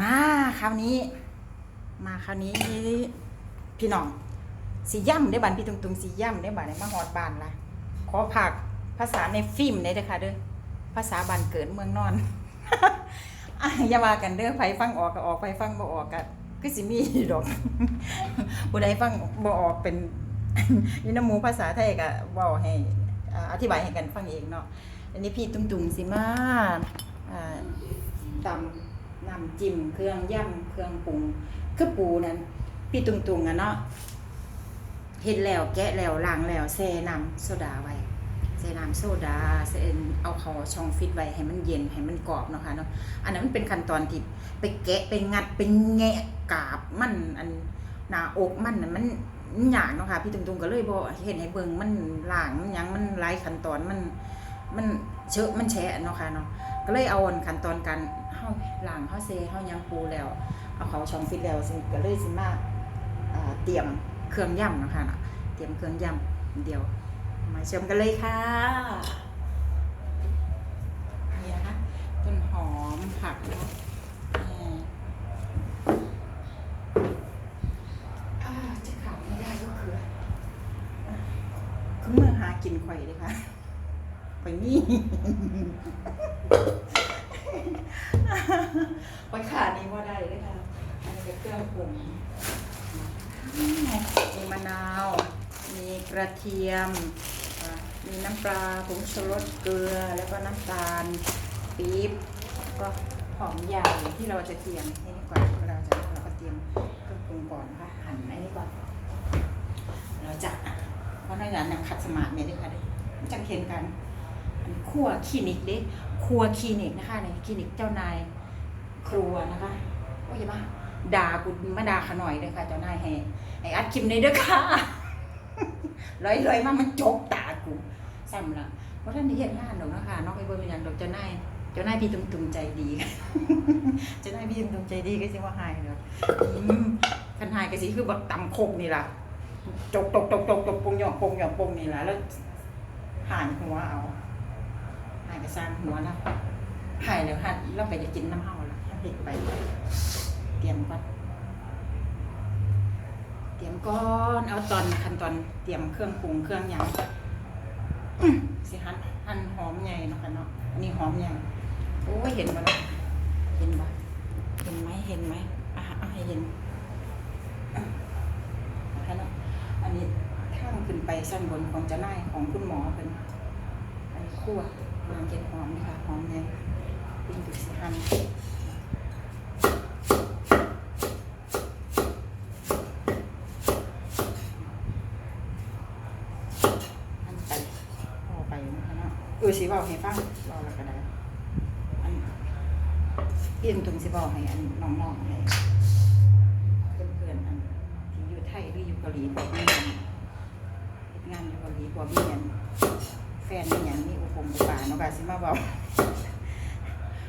มาคราวนี้ มาคราวนี้พี่น้องสีย่ำได้บันพี่ตุงตุงสีย่ำได้บันในมาฮอดบานละขอผักภาษาในฟิล์มได้เด้อค่ะเด้อภาษาบานเกิดเมืองนอนอย่าว่ากันเด้อไผฟังออกก็ออกไผฟังบ่ออกก็คือสิมีดอกผู้ใดฟังบ่ออกเป็นนี่น้ำมูภาษาไทยก็เว้าให้อ่าอธิบายให้กันฟังเองเนาะอันนี้พี่ตุงตุงสิมาอ่าตำ น้ำจิ้มเครื่องย่ำเครื่องปรุงคือปูนั้นพี่ตุงตุงอะเนาะเฮ็ดแล้วแกะแล้วล้างแล้วแช่น้ำโซดาไว้ใส่น้ำโซดาใส่เอาเขาช่องฟิตไว้ให้มันเย็นให้มันกรอบเนาะค่ะเนาะอันนั้นมันเป็นขั้นตอนที่ไปแกะไปงัดไปแงะกาบมันอันหน้าอกมันมันมันหยางเนาะค่ะพี่ตุงๆก็เลยบอกเห็นให้เบิงมันล่างมันยังมันหลายขั้นตอนมันมันเชอะมันแฉะเนาะค่ะเนาะก็เลยเอาอันขั้นตอนการาล้างเฮาเซเฮายังปูแล้ว เอาเขาช่องฟิตแล้วสิก็เลยสิมาเตรียมเครื่องย่ำนะคะเนะเตรียมเครื่องย่ำเดียว มาชมกันเลยค่ะนี่นะคะต้นหอมผักนะอ่าอ่าจะขาดไม่ได้ก็คือคือเมื่อหากินไข่เลยค่ะข่นี่ ข่อยขาดนี่ว่าได้เลยค่ะอันนี้ก็เครื่องปรุงมีมะนาว มีกระเทียม มีน้ำปลาผงชูรสเกลือ แล้วก็น้ำตาลปี๊บก็หอมใหญ่ที่เราจะเตรียมนี่ก่อนเราจะเราก็เตรียมเครื่องปรุงก่อนนะคะหั่นไอ้นี่ก่อน เราจะเพราะในนั้นนะขัดสมาธิเนี่ยด้วยค่ะเด้มันจะเห็นกันอันนี้วคลินิกเด้ครัวคลินิกนะคะในคลินิกเจ้านาย ครัวนะคะโอ้ยมาด่ากูมาด่าขาหน่อยเลยค่ะเจ้านายให้ให้อัดคลิปในเด้อค่ะลอยลอยๆมามันจกตากูซ้ำละเพราะท่านได้เห็นงานดอกนะคะนอกไปเบอร์เป็นอย่างดอกเจ้านายเจ้านายพี่ตุ้มตุ้มใจดีเจ้านายพี่ตุ้มตุ้มใจดีก็สิว่าหายเลยอืมคันหายก็สิคือแบบตำโคกนี่ล่ะจกจกจกจกจกปงหยอกปงหยอกปงนี่ล่ะแล้วหายหัวเอาหายก็สร้างหัวนะหายแล้วหันเราไปจะกินน้ำเฮา เด็กไป เตรียมก่อนเตรียมก้อนเอาตอนขั้นตอนเตรียมเครื่องปรุงเครื่องหยังสิหันหันหอมใหญ่เนาะค่ะเนาะอันนี้หอมใหญ่โอ้ยเห็นบ่ล่ะเห็นบ่เห็นไหมเห็นไหมอะเอาให้เห็นนะคะเนาะอันนี้ทางขึ้นไปชั้นบนของเจ้านายของคุณหมอเพิ่นอันนี้คั่วกำลังเก็บหอมนี่ค่ะหอมใหญ่ปิ้งดูสิหัน อันไปพอไปนะคะ เนาะเอสิบอกให้ฟังรอแล้วก็ได้อันพี่ตุงสิบอกให้อันน้องๆให้เพื่อนๆอันที่อยู่ไทยหรืออยู่เกาหลีแบบนี้เฮ็ดงานอยู่เกาหลีกว่ามีอันแฟนมีหยังมีอุปงอุปาเนาะก็สิมาเว้า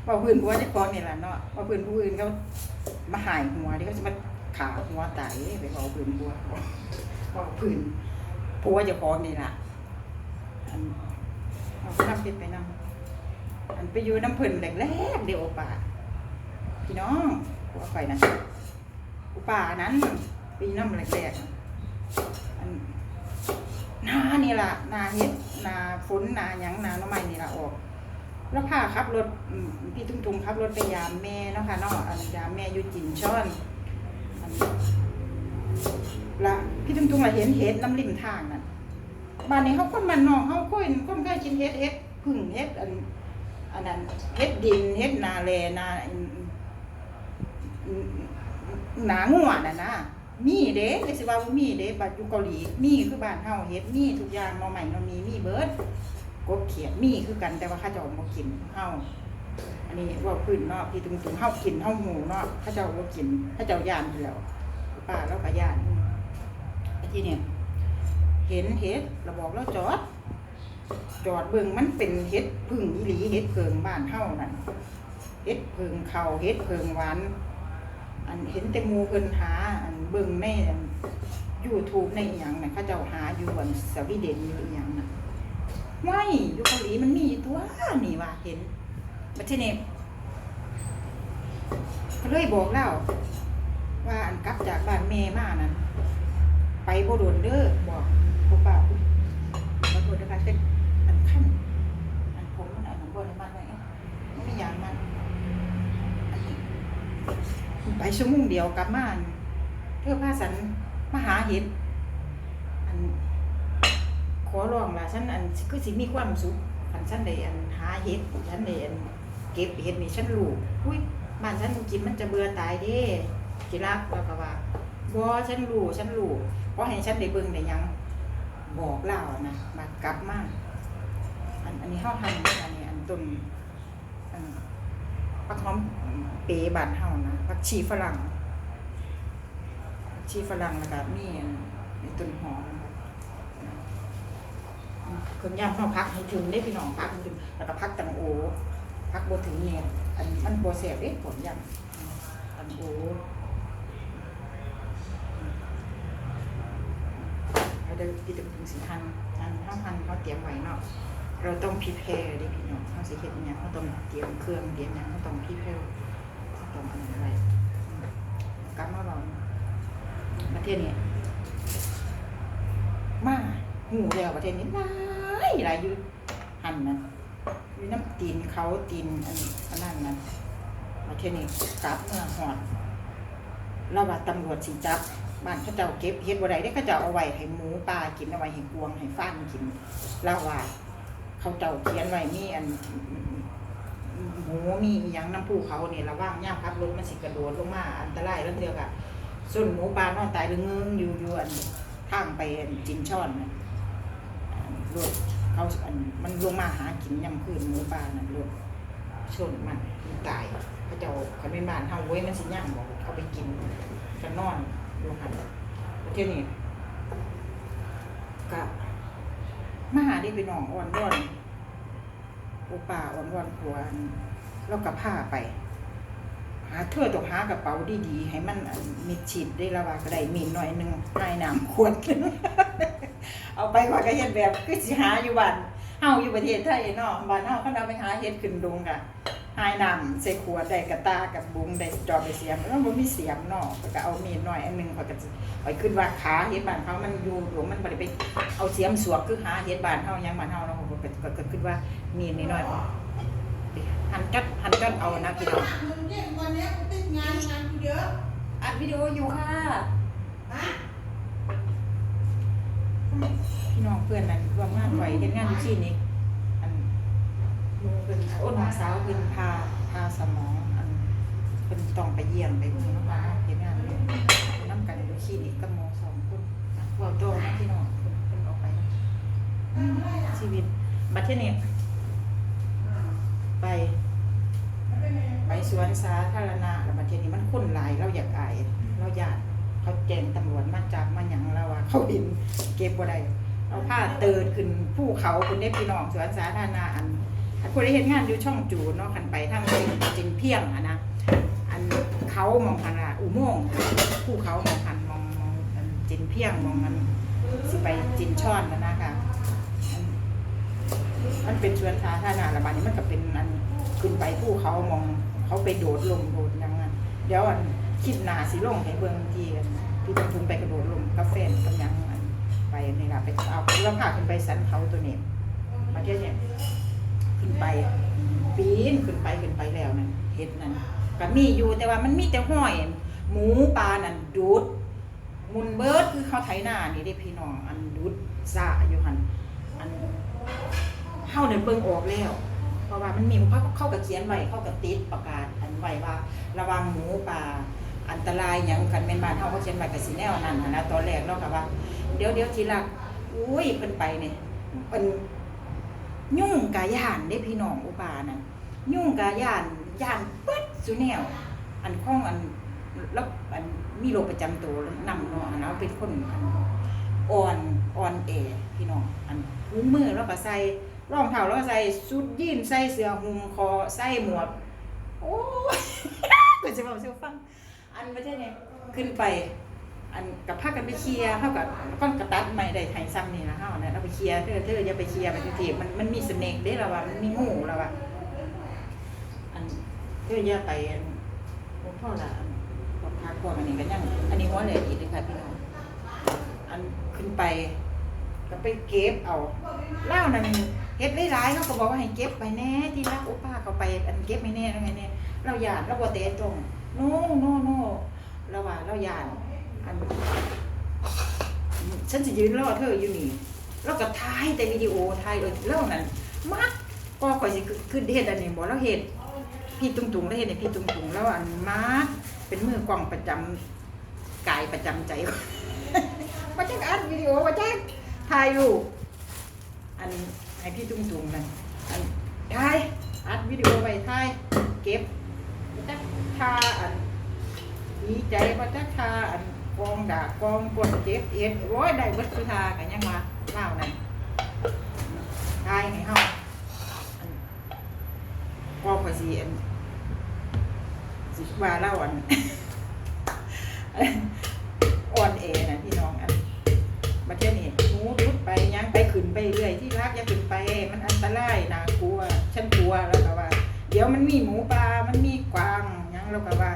เว้าพื้นผัวเจ้าขอนี่แหละเนาะว่าพื้นผู้อื่นเขามาหายหัวเดี๋ยวเขาจะมาขาหัวตายไปเว้าพื้นผัวเว้าพื้นผัวจะของนี่แหละ อันเอาน้ำเป็ดไปนำอันไปอยู่น้ำเพิ่นแรกๆเดี๋ยวโอป่าพี่น้องผัวข่อยนะอุป่านั้นไปอยู่น้ำแรกๆน่ะอันนานี่ล่ะนาเห็ดนาฝนนาหยังนาน้ำไม้นี่ล่ะออก แล้วพาขับรถพี่ทุ่งทุงขับรถไปยามแม่เนาะค่ะเนาะอันยามแม่อยู่จินช่อนอันละพี่ทุ่งทุงละเห็นเห็ดน้ำริมทางนั่น บ้านนี้เขาคนมันนอกเขาค่อยคนเคยกินเฮ็ดเฮ็ดพึ่งเฮ็ดอันอันนั้นเฮ็ดดินเฮ็ดนาแลนาหนางัวน่ะนะมีเด้เลยสิว่าบ่มีเด้บัดอยู่เกาหลีมีคือบ้านเฮาเฮ็ดมีทุกอย่างหน่อใหม่หน่อมีมีเบิดกบเขียดมีคือกันแต่ว่าเขาเจ้าบ่กินเฮาอันนี้ว่าพื้นเนาะพี่ตุงๆเฮากินเฮาหูเนาะเขาเจ้าบ่กินเขาเจ้าย่านอยู่แล้วป้าแล้วก็ย่านที่เนี่ย เห็นเห็ดเราบอกเราจอด จอดเบิ่งมันเป็นเห็ดพึ่งอีหลีเห็ดเพิงบ้านเฮานั่นเห็ดเพิงเขาเห็ดเพิงหวานอันเห็นแต่มูเพิ่นหาอันเบิ่งในยูทูบในอย่างน่ะเขาเจ้าหาอยู่บนสวีเดนอยู่อย่างน่ะไม่อยู่เกาหลีมันมีอยู่ตัวนี่ว่าเห็นบัดทีนี้ก็เลยบอกเล่าว่าอันกลับจากบ้านแม่มานั้นไปโบโดนเด้อบอก พ่อป้าขอโทษนะคะเป็นอันขั้นอันผมมันอันของบ่ได้มันไว้อะมันไม่อย่างมันไปชั่วโมงเดียวกลับมานเพื่อพาสันมาหาเห็ดอันขอร้องล่ะฉันอันคือสิมีความสุขคันฉันได้อันหาเห็ดฉันได้อันเก็บเห็ดนี่ฉันรู้อุ้ยบ้านฉันกินมันจะเบื่อตายเด้จิรักแล้วก็ว่าบ่ฉันรู้ฉันรู้เพราะให้ฉันได้เบิ่งได้ยัง บอกเล่านะมากลับมาอันอันนี้เฮาทำอันนี้อันต้นอันผักหอมเปบานเฮานะผักชีฝรั่งผักชีฝรั่งแล้วก็มีอันมีต้นหอมคนย่ำเขาพักให้ถึงได้พี่น้องพักให้ถึงแล้วก็พักตังโอพักบถึงเนี่ยอันมันโบเสียเด้ผลย่ำตังโอ เดินที่ถึงถึงสิพันอันห้าพันเขาเตรียมไว้เนาะเราต้องพิเพร์ดิพี่น้องเขาสิเฮ็ดอิหยังเขาต้องเตรียมเครื่องเตรียมหยังเขาต้องพิเพร์เขาต้องอันนั้นไว้อืมกลับมาเราประเทศนี้มาหูแล้วประเทศนี้หลายหลายยู่หันนะมีน้ำตีนเขาตีนอันอันนั้นนะประเทศนี้กลับเมื่อหอดเราว่าตำรวจสิจับ บ้านเขาเจ้าเก็บเฮ็ดบ่ได้ได้เขาเจ้าเอาไว้ให้หมูปลากินเอาไว้ให้กวงให้ฟ้านกินเราว่าเขาเจ้าเขียนไว้มีอันหมูมีอหยังน้ำผู้เขาเนี่ยระว่างย่ามขับรถมันสิกระโดดลงมาอันตรายแล้วเดียวกับส่วนหมูปลานอนตายหรือเงื้งอยู่อยู่อันทางไปจินช่อนน่ะรถเขาอันมันลงมาหากินยำคืนหมูป่าน่ะรถชนมันตายเขาเจ้าคันเป็นบ้านเฮาเว้ยมันสิย่างบอกเขาไปกินกันนอน ดูหันประเทศนี้ก็มาหาได้ไปน้องอ่อนร้อนโอป่าอ่อนร้อนผัวนแล้วก็ผ้าไป หาเธอต้องหากระเป๋าดีๆ ให้มันมิดชิดได้ละว่าก็ได้มีหน่อยหนึงให้น้ำขวดเอาไปว่าก็เฮ็ดแบบคือสิหาอยู่บ้านเฮาอยู่ประเทศไทยเนาะบ้านเฮาเขาเอาไปหาเฮ็ดขึ้นดงกะ หายน้ำใส่ขวดได้กระตากับบุงได้จอบไปเสียมแล้วบ่มีเสียมเนาะเขาก็เอามีดหน่อยอันหนึงเขาก็สิไปขึ้นว่าขาเฮ็ดบ้านเขามันอยู่หลวงมันบ่ได้ไปเอาเสียมสวกคือหาเฮ็ดบ้านเฮายังบ้านเฮาเนาะก็ก็ก็คิดว่ามีดนิดหน่อยหันกัดหันกัดเอานะพี่น้องมึงเนี่ยวันเนี้ยกูติดงานงานกูเยอะอัดวิดีโออยู่ค่ะฮะพี่น้องเพื่อนนั้นร่วมงานไว้เฮ็ดงานอยู่ที่นี้อันลุง เป็นอ้นน้องสาวเป็นพาพาสมองอันเป็นต้องไปเยี่ยมไปเมืองมาเฮ็ดงานอยู่นำกันอยู่ที่นี้กับหมอสองคนพวกโตนะพี่น้องเพิ่นเพิ่นออกไป ชีวิตบัดเทอนี้ไป ไปสวนสาธารณะแล้วบัดเทอนี้มันคนหลายเราอยากอายเราอยากเขาแจ้งตำรวจมาจับมาหยังเราว่าเขาดินเก็บบ่ได้เอาผ้าเตือนขึ้นภูเขาคุณได้พี่น้องสวนสาธารณะอัน คนได้เห็นงานอยู่ช่องจูนเนาะขันไปทางจินจินเพียงอะนะอันเขามองหันละอุโมงค์ภูเขามองหันมองมองจินเพียงมองมันสิไปจินช่อนนะนะคะมันเป็นสวนสาธารณะระบาดนี้มันก็เป็นอันขึ้นไปภูเขามองเขาไปโดดลงโดดยังนั้นเดี๋ยวอันคลิปหนาสิลงให้เบิ่งทีกันพี่ต้องทุนไปกระโดดลงกาแฟนกับยังอันไปนี่ล่ะไปเอาเราพาขึ้นไปสันเขาตัวนี้ประเทศเนี่ย นไป ปีนขึ้นไปขึ้นไปแล้วนั่นเห็ดนั่นก็มีอยู่แต่ว่ามันมีแต่ห้อย หมูปลานั่นดูดมุนเบิร์ดคือเขาไถนานี่ได้พี่น้องอันดูดซาอยู่หันอันเฮาเนี่ยเบิ่งออกแล้ว เพราะว่ามันมีเขาเข้ากับเขียนไว้เข้ากับติดประกาศอันไว้ว่า ระวังหมูปลาอันตรายหยังกันแม่นบ้านเฮาเขาเขียนไว้กับสีแนวนั้นนะตอนแรกเนาะค่ะว่า เดี๋ยวเดี๋ยวทีหลักอุ้ยเพิ่นไปเนี่ยเพิ่น ยุ่งกาย่านได้พี่น้องอุปานั่นยุ่งกาย่านย่านเปิดสุแนว อันข้องอันแล้วอันมีโรคประจำตัวนำเนาะอันเอาเป็นคนอันอ่อนอ่อนแอพี่น้องอันหูมือแล้วก็ใส่รองเท้าแล้วก็ใส่ชุดยีนใส่เสื้อหุ้มคอใส่หมวกโอ้ก็จะบอกเสียฟัง อันไม่ใช่เนี่ยขึ้นไป อันกับพากันไปเคลียร์เท่ากับก้อนกระตัดไม่ได้ไทยซ้ำนี่นะเฮาเนี่ยเราไปเคลียร์เธอเธออย่าไปเคลียร์ไปทีมันมันมีสเนกเด้เราว่ามันมีงูเราว่าอันเธออย่าไปอันโอ้ผมพ่อละปอดพักพวกอันนี้กันยังอันนี้หัวเหลยอีกเลยค่ะพี่น้องอันขึ้นไปก็ไปเก็บเอาเล่านั่นเก็บหลายเขาก็บอกว่าให้เก็บไปแน่ที่รักโอป้าเขาไปอันเก็บไม่แน่แล้วไงเนี่ยเราหยาดเราบ่เตะตรงโน่โน่โน่เราว่าเราหยาด อันฉันจะยืนรอเธออยู่นี่เราก็ถ่ายแต่วิดีโอถ่ายเลยเล่านั้นมักก็คอยสิคือเฮ็ดอันนี้บ่เราเฮ็ดพี่ตุงตุงแล้วเฮ็ดให้พี่ตุงตุงแล้วอันมักเป็นมือกล้องประจำกายประจำใจมาจักอัดวิดีโอมาจักถ่ายรูปอันให้พี่ตุงตุงนั่นอันถ่ายอัดวิดีโอไว้ถ่ายเก็บมาจักทาอันดีใจมาจักทาอัน กองด่ากองกดเจ็บเอ็ดโอ้ยได้เบิดคือทากันยังมาเล่านั่นถ่ายให้เฮาอันพอพอสิอันสิว่าเล่าอันอ่อนแอนะพี่น้องอันประเทศนี้หมูรุดไปยังไปขึ้นไปเรื่อยที่รักอย่าขึ้นไป มันอันตรายน่ากลัวฉันกลัวแล้วก็ว่า เดี๋ยวมันมีหมูป่ามันมีกวางยังแล้วก็ว่า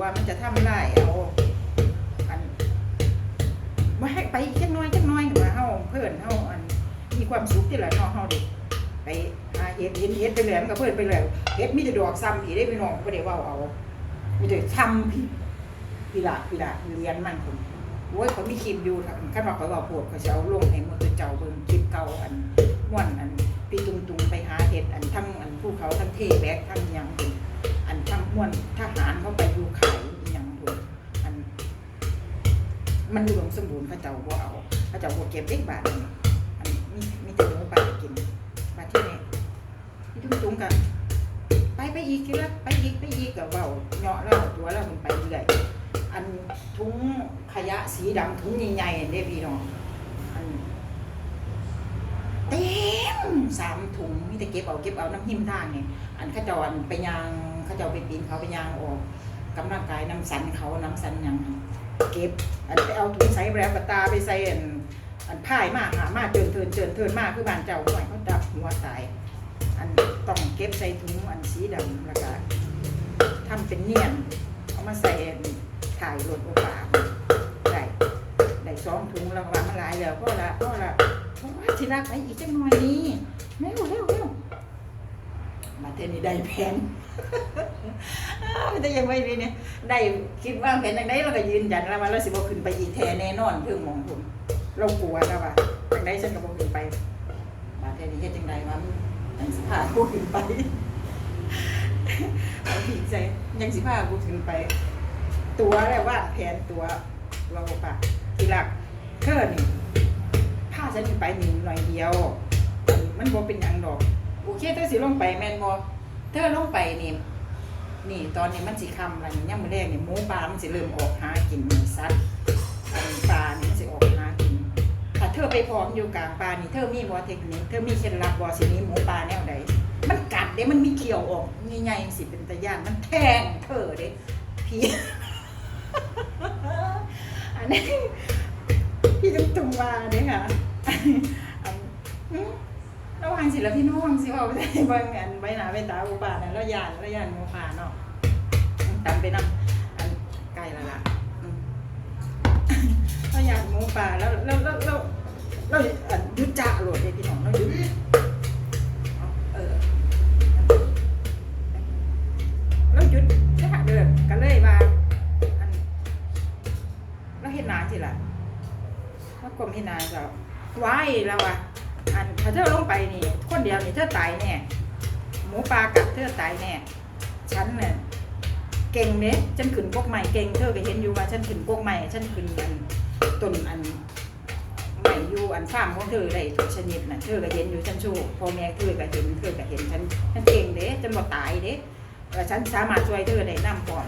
มันน่ามันจะทำร้ายเอาอันมาให้ไปอีกจักน้อยจักน้อยมาเฮาเพื่อนเฮาอันมีความสุขที่หละเนาะเฮาเด็กไปหาเห็ดเห็นเห็ดไปเลยมันก็เพื่อนไปเลยเห็ดมีแต่ดอกซ้ำผีได้พี่น้องบ่ได้ว้าเอามีแต่ทำพี่พี่ละพี่ละเรียนมันคนโอ้ยเขามีคลิปอยู่ขั้นว่าเขาบอกโพดเขาจะเอาลงให้หมดตัวเจ้าเบิ่งคลิปเก่าอันม่วนอันพี่ตุงตุงไปหาเห็ดอันทั้งอันภูเขาทั้งเทแบกทั้งยังอันทั้งม่วนทหารเขาไป มันอุดมสมบูรณ์เขาเจ้าบ่เอาเขาเจ้าบ่เก็บเด็กบาทนี่อันมีมีแต่หมูป่ากินบาทที่นี่พี่ตุงตุงกันไปไปอีกทีละไปอีกไปอีกกับเบาเหาะแล้วตัวแล้วมันไปเรื่อยอันถุงขยะสีดำถุงใหญ่ๆเด้พี่น้องอันเต็มสามถุงมีแต่เก็บเอาเก็บเอาน้ำหิมทางไงอันข้าเจาอันไปยางข้าเจาไปปีนเขาไปยางออกกำลังกายน้ำสันเขาน้ำสันยัง เก็บ อันไปเอาถุงใส่แล้วกระตาไปใส่อันอันพ่ายมากหามากเจินเทินเจินเทินมากคือบ้านเจ้าหน่อยเขาจับหัวตาย อันต้องเก็บใส่ถุงอันสีดำแล้วก็ทำเป็นเนียนเอามาใส่ถ่ายรถโอกาได้ได้สองถุงแล้วก็ว่ามันหลายแล้วก็ละก็ละเพราะว่าทีรักไปอีกจังหน่อยนี้เร็วเร็วเร็วมาเทนี้ได้แพ นแต่ยังไม่ดีเนี่ยได้คิดว่าแผนอยังไงเราก็ยืนยันแล้วว่าเราสิบ่ขึ้นไปอีกแทแน่นอนเพื่อมองผมเรากลัวแล้วว่าจังไดฉันก็บ่ขึ้นไปมาเทอนี้เฮ็ดจังไดวะยังสิพากูขึ้นไปเอาผีใจยังสิพากูขึ้นไป ตัวแล้วว่าแผนตัวเราปะทีหลักเธอนี่พาฉันขึ้นไปหนึ่งหน่อยเดียว มันบ่เป็นหยังดอก โอเคเธอสิลงไปแม่นบ่ เธอลงไปนี่นี่ตอนนี้มันสิคำอะไรย่ามมื้อแรกนี่หมูปลามันสิเริ่มออกหากินสัตว์อันปลานี่มันสิออกหากินถ้าเธอไปพร้อมอยู่กลางป่านี่เธอมีบ่เทคนิคเธอมีเคล็ดลับบ่สินี้หมูป่าแนวใดมันกัดเด้มันมีเขียวออกใหญ่ๆสิเป็นตะย่านมันแทงเธอเด้พี่อันนี้พี่ตุ้งตุงวาเด้ค่ะ ระวังสิละพี่น้องสิเอาไปเบิ่งอันใบหน้าใบตาหมูป่านั่นแล้วยานแล้วยานหมูป่าเนาะตามไปนำอันใกลล้วล่ะอืมเราอยากหมูป่าแล้วแล้วแล้วแล้วอันยุดจ่าโหลดเลยพี่น้องเรายุดเอาเออเราหยุดจ้าเดินกันเลยว่าอันเราเห็นหนาสิล่ะว่ากลมเห็นหนาเราไว้แล้วอะอันถ้าเธอลงไปนี่ คนเดียวนี่เธอตายแน่หมูป่ากัดเธอตายแน่ฉันเนี่ยเก่งเนี้ยฉันขึ้นกกใหม่เก่งเธอก็เห็นอยู่ว่าฉันขึ้นกกใหม่ฉันขึ้นอันต้นอันใหม่อยู่อันฟาร์มของเธอได้ทุกชนิดน่ะเธอก็เห็นอยู่ฉันชว์พ่อแม่เธอก็เห็นเธอก็เห็นฉันฉันเก่งเด้ฉันบ่ตายเด้เออฉันสามารถช่วยเธอได้นํก่อน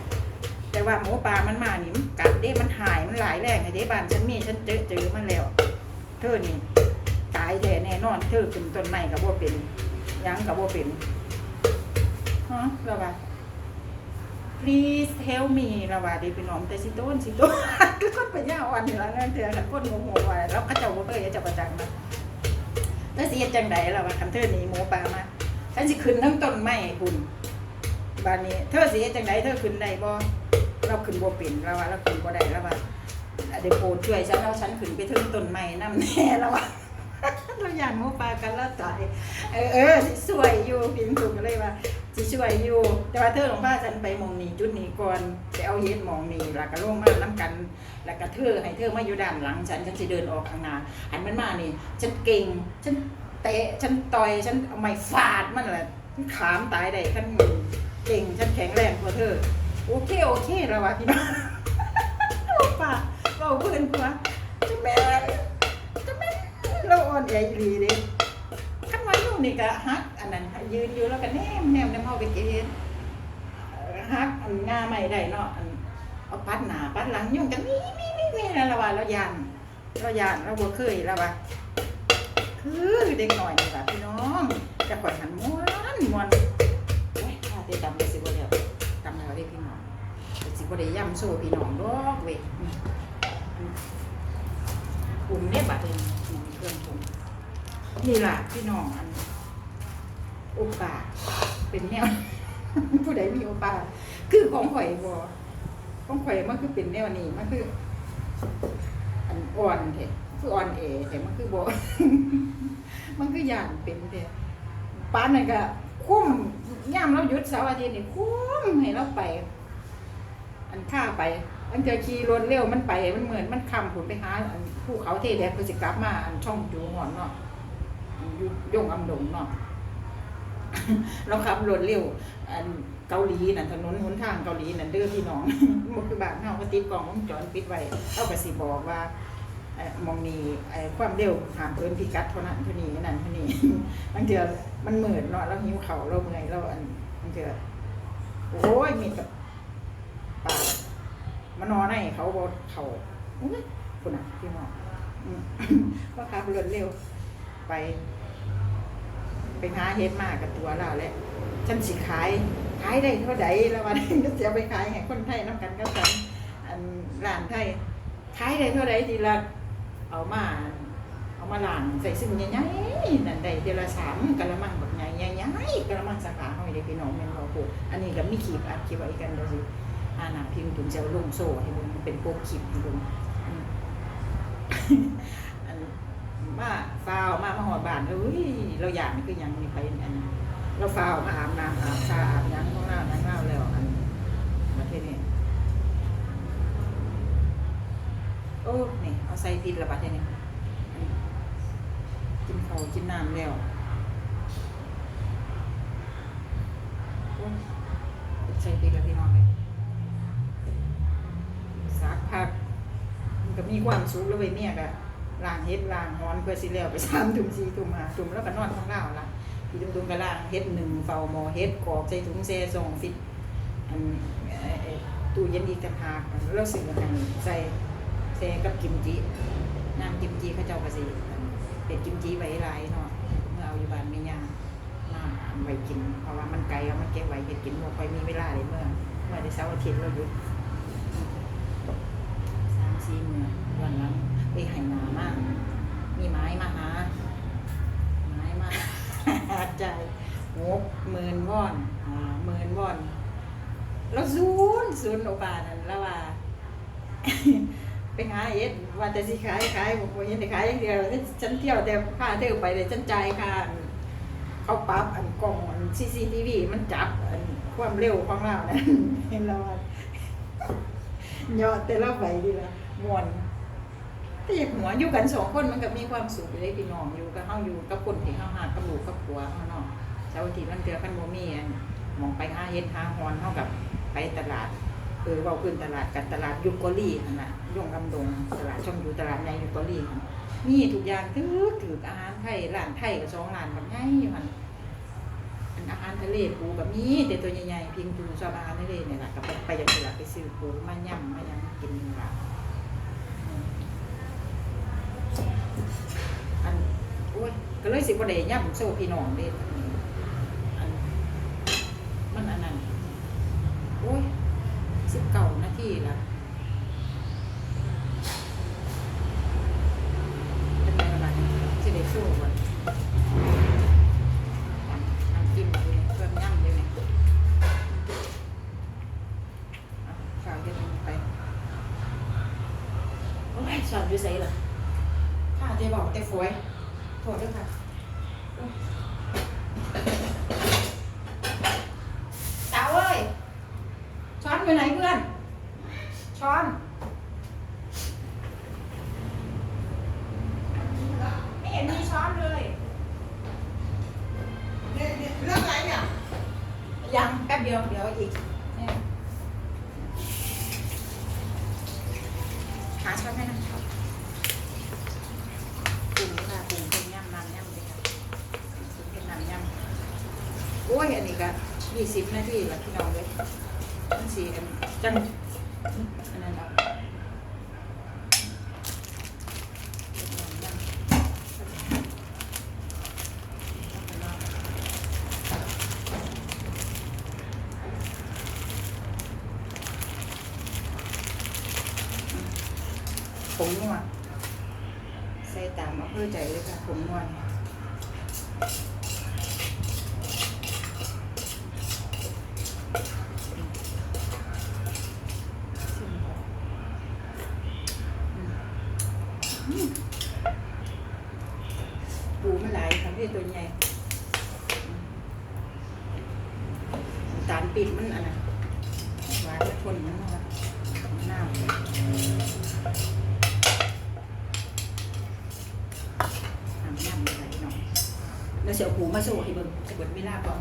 แต่ว่าหมูป่ามันมานี่มันกัดเด้มันหายมันหลายแรงไอ้เด้บ้านฉันมีฉันเจอเจอมันแล้ว เธอนี่ ตายแท้แน่นอนเธอขึ้นต้นไม้ก็บ่เป็นยังก็บ่เป็นฮะแล้วว่า please help me ละว่าดี๋ยวพี่น้องแต่สิโต้นสิโต้นก็คนไปย่าวันนี่ละนั่นเถื่อคนโมโหว่าแล้วเขาเจ้าบ่เคยจะประจังมาแล้วสิเฮ็ดจังไดล่ะว่าคันเธอหนีหมูป่ามาฉันสิขึ้นทั้งต้นไม้คุณบานนี้เธอสิเฮ็ดจังไดเธอขึ้นได้บ่เราขึ้นบ่เป็นเราว่าเราขึ้นบ่ได้แล้วว่าเดี๋ยวโปรดช่วยฉันเอาฉันขึ้นไปถึงต้นไม้นำแน่แล้วว่า เราอยากมูปลากันแล้วตายเออเออสิช่วยอยู่พิมพ์ถูกเลยว่าสิช่วยอยู่ แต่ว่าเธอหลวงพ่อฉันไปมองนี้จุดนี้ก่อนไปเอาเฮ็ดมองนี้แล้วก็ลงมานํกัน แล้วก็เธอให้เธอมาอยู่ด้านหลังฉันฉันสิเดินออกข้างหน้าหันมันมานี่ ฉันเก่งฉันเตะฉันต่อยฉันเอาไม้ฟาดมันแหละฉันขามตายได้ขั้นเก่งฉันแข็งแรงกว่าเธอ โอเคโอเคแล้ววะพี่น้องโอ้ป่าเราเพื่อนผัวจะแม่จะแม่ เอ่อนใหญ่ดีเด้ขั้นวันนู้นนี่ก็ฮักอันนั้นยืนอยู่แล้วก็แนมแนมแนมเอาไปเกณฑ์ฮักอันงาไม่ได้เนาะอันเอาปัดหน้าปัดหลังยุ่งกันนี่นี่นี่นี่แล้วว่าเรายานเรายานเราบ่เคยแล้วว่าคือเด็กหน่อยนี่แหละพี่น้องจะข่อยหันม้วนม้วนเว้ยถ้าได้ดำเลยสิบ่เดียวดำแล้วได้พี่น้องสิบ่ได้ย่ำโซ่พี่น้องดอกเว้ยอืมอืมเนี่ยบาดเองอืม เครื่องปรุงนี่ละพี่น้องอันโอปาเป็นแนว ผู้ใดมีโอปาคือของข่อยบ่ของข่อยมันคือเป็นแนวนี้มันคืออันอ่อนแท้คืออ่อนเอแต่มันคือบ่มันคืออย่างเป็นแท้ป้านนั่นก็คุ้มย่ามเราหยุดเสาร์อาทิตย์นี่คุ้มให้เราไป อันข้าไปอันเจอขี่รถเร็วมันไปมันเหมือนมันคำผลไปหาอัน ภูเขาเทแดกคือสิกลับมาอันช่องจูหอนเนาะอยู่ยงอำดงเนาะเราขับรถเร็วอันเกาหลีน่ะถนนหนทางเกาหลีน่ะเด้อพี่น้องมันคือบ้านเฮาก็ติดกล้องวงจรปิดไว้เอาก็สิบอกว่าเอ่อมองนี่ไอ้ความเร็วหามเกินพิกัดเท่านั้นเท่านี้นั่นเท่านี้บางเทื่อมันเหมือนเนาะเราหิวข้าวเราเมื่อยเราอันบางเทื่อโอ้ยมีกับปลามานอนให้เขาบ่เขาอุ้ยคุณน่ะพี่น้อง ก็ขับรถเร็ว ไป ไปหาเฮ็ดมากกับตัวเราแหละฉันสิขาย ขายได้เท่าใดแล้ววันนี้ก็จะเอาไปขายให้คนไทยน้ำกันก็กันอันร้านไทย ขายได้เท่าใดทีละเอามา เอามาล้างใส่ซึ่งใหญ่ๆนั่นได้เดือนละสามกะละมังแบบใหญ่ใหญ่ๆกะละมังสาขาเฮาให้ได้พี่น้องแม่นบ่ปลูกอันนี้ก็มีขีบอัดขีบไว้กันเดี๋ยวสิอาหนาพิมพ์ถึงจะเอาลงโซ่ให้เบิ่งมันเป็นโปกขีบให้เบิ่ง อันมาฟาวมามาหอดบานเลยเราอยากนี่คือยังมีไปอันเราฟาวมาอาบน้ำอาบชาอาบยังของน้ำหยังน้ำแล้วอันประเทศนี้โอ้นี่เอาใส่ผิดละประเทศนี้อันกินข้าวกินน้ำแล้วใส่ผิดละพี่น้องเลยสักพัก มีความสุขแล้วเว้ยเมียก็ล้างเฮ็ดล้างฮอนเพื่อสิแล้วไปสามถุงสี่ถุงห้าถุงแล้วก็นอนข้างล่างล่ะพี่ตุงตุงก็ล้างเฮ็ดหนึ่งเฝ้าหมอเฮ็ดกรอกใส่ถุงแซ่ซองฟิตอันตู้เย็นอีกต่างหากแล้วซื้อมาให้ใส่แซ่กับกิมจิน้ำกิมจิเขาเจ้าก็สิเป็ดกิมจิไว้หลายเนาะเมื่อเอาอยู่บ้านไม่ย่างมาเอาไว้กิน เพราะว่ามันไกลเอามันเก็บไว้เฮ็ดกินบ่ค่อยมีเวลาเลยเมื่อเมื่อได้เสาร์อาทิตย์เราหยุด หมื่นวอนอ่าหมื่นวอนแล้วศูนย์ศูนย์โอบานั่นแล้วว่า ไปหาเอ็ดว่าแต่สิขายขายผมเห็นแต่ขายอย่างเดียวฉันเที่ยวแต่ค่าเที่ยวไปเลยฉันจ่ายค่าเขาปรับอันกล้องอันซีซีทีวีมันจับอันความเร็วของเรานะเห็นแล้วว่าเยอะแต่ละใบดีละมวนแต่อยากหัวอยู่กันสองคนมันก็มีความสุขอยู่ได้พี่น้องอยู่กับเฮาอยู่กับคนที่เฮาหากับลูกกับผัวเฮาเนาะ เช้าร์อาทิตย์มันเจอกันบ่มีอันมองไปหาเฮ็ดหาฮอนเฮากับไปตลาดเออเว้าขึ้นตลาดกับตลาดยุกกอลี่นั่นน่ะยงลำดงตลาดช่องอยู่ตลาดในยุกกอลี่หั่ทุกอย่างถือถืออาหารไทยร้านไทยก็สองร้านแบบใหญ่อยู่หั่นอันอาหารทะเลปูก็มีแต่ตัวใหญ่ๆพิงจูชอบอาหารทะเลเนี่ยแหละก็ไปไปย่างนี้ล่ะไปซื้อปูมาย่ำมายังกินนี่ล่ะอันโอ้ยก็เลยสิบ่ได้ย่ำโซ่พี่น้องเด้ นะเป็นไงบ้างสิได้สู้บ่น้ำจิ้มดูนี่เพิ่ย่ำด้วยนะากยวนี้ไปโอ้ยสอนอยู่ไสล่ะข้าเดี๋ยวบอกแต่ฝอยโทษด้วยค่ะ Tao ơi Cho ăn cái này cứ ăn ช้อนไม่เห็นมีช้อนเลยเนี่ยเนี่ยเรื่องอะไรเนี่ยยังแป๊บเดียวเดี๋ยวอีกเนี่ยหาช้อนให้หนะปรุงค่ะปรุงเป็นย่ำน้ำย่ำเลยค่ะปรุงเป็นน้ำย่ำโอ้ยอันนี้ก็ยี่สิบนาทีละพี่น้องเลยมันสีกันจังอันนั้นเอาเป็นน้ำย่ำเอาไปลอง ผมนวดใส่ตามอำเภอใจเลยค่ะผมนัวดนี่ย ปูมันหลายค่ะพี่ตัวใหญ่น้ำตาลปิดมันอันนั้นหวานและคนมันนะครับน้ำน้ำน้ำอะไรเนาะ แล้วเสียวหูมาสู้ให้เบิ่งจะเบิดเวลาก่อน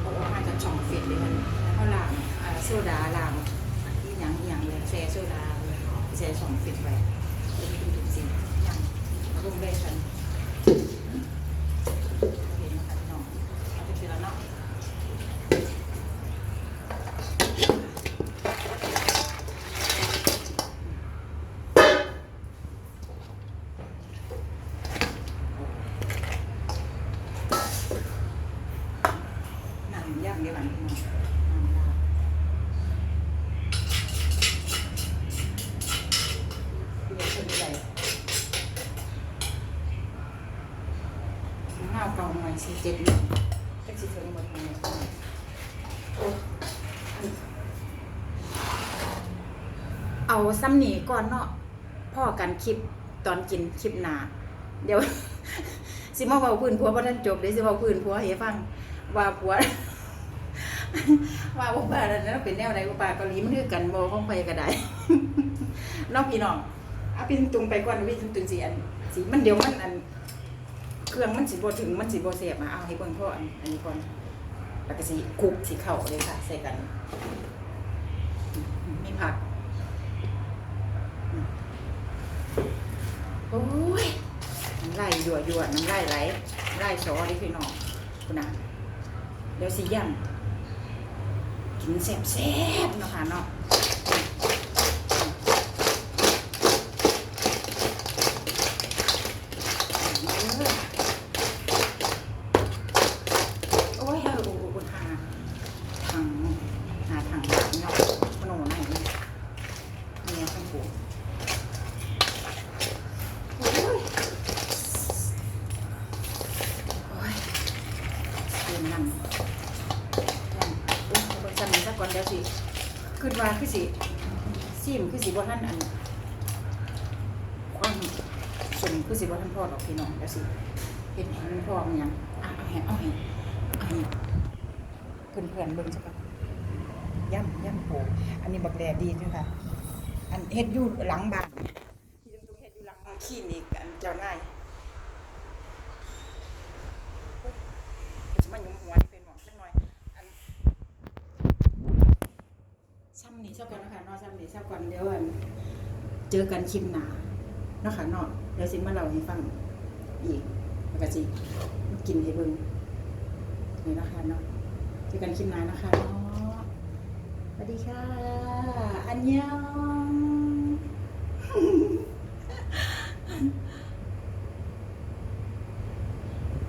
เอาะว่ามาจากช่องเฟซเลยมันแล้วขาล้างอ่าโซดาล้างอีหยังอีหยังเลยแช่โซดาเลยแซ่ช่องเฟซไปแล้วมีทุกสิ่งอย่างลงได้กันเห็นไหมคะพี่น้องเอาไปทีละเนาะ น้ำย่างเดียวกันพี่น้องน้ำลาดเดี๋ยวคนใหญ่ห้าวเก่าหน่อยสี่เจ็ดนี่จักสิถึงหมดเลยเอาซ้ำหนีก่อนเนาะพ่อกันคลิปตอนกินคลิปหนาเดี๋ยว สิมาเว้าพื้นผัวบ่ทันจบเดี๋ยวสิเว้าพื้นผัวให้ฟัง ว่าผัว ว่าบ่ป่าแล้วนะเป็นแนวใดบ่ป่าเกาหลีมันคือกันโบ่ของไปก็ได้น้องพี่น้องเอาพี่ตรงไปก่อนพี่ตรงสิอันสิมันเดี๋ยวมันอัน เครื่องมันสิบ่ถึงมันสิบ่เสียบมาเอาให้เบิ่งพ่ออันอันนี้ก่อนแล้วก็สิคุกสิเข้าเลยค่ะ ใส่กันมีผักโอ้ยน้ำลายยั่วยั่วน้ำลายไหลน้ำลายซอเลยพี่น้องคุณนะเดี๋ยวสิย่ำกินแซ่บๆเนาะค่ะเนาะโอ้ยเออโอ้โหคุณหาทางหาทางหลังเนาะขนมไหนเนี่ยเนี่ยข้างปูโอ้ยโอ้ยเตรียมนั่ง นั่นเบิ่งซ้ำนี้สักก่อนเดี๋ยวสิคิดว่าคือสิซิมคือสิบ่ทันอันความสมคื อสิบ่ทันพอดอกพี่น้องเดี๋ยวสิเฮ็ดให้มันพอมันหยังอะเอาให้เอาให้เอาให้เพื่อนๆเบิ่งสักก่อนย่ำย่ำปูอันนี้บักแดดดีเด้อค่ะ อันเฮ็ดอยู่หลังบ้านที่ตรงเฮ็ดอยู่หลังคลินิกอันเจ้านายเฮ้ยจะมาหยุมหัวนี่เป็นหมอกสักหน่อยอันซ้ำนี่เช้าก่อนนะคะเนอซ้ำนี่เช้าก่อนเดี๋ยวอันเจอกันคลิปหนาเนาะค่ะเนาะเดี๋ยวสิมาเล่าให้ฟังอีกแล้วก็สิกินให้เบิ่งนี่นะคะเนาะเจอกันคลิปหนานะคะเนาะสวัสดีค่ะ อันยอง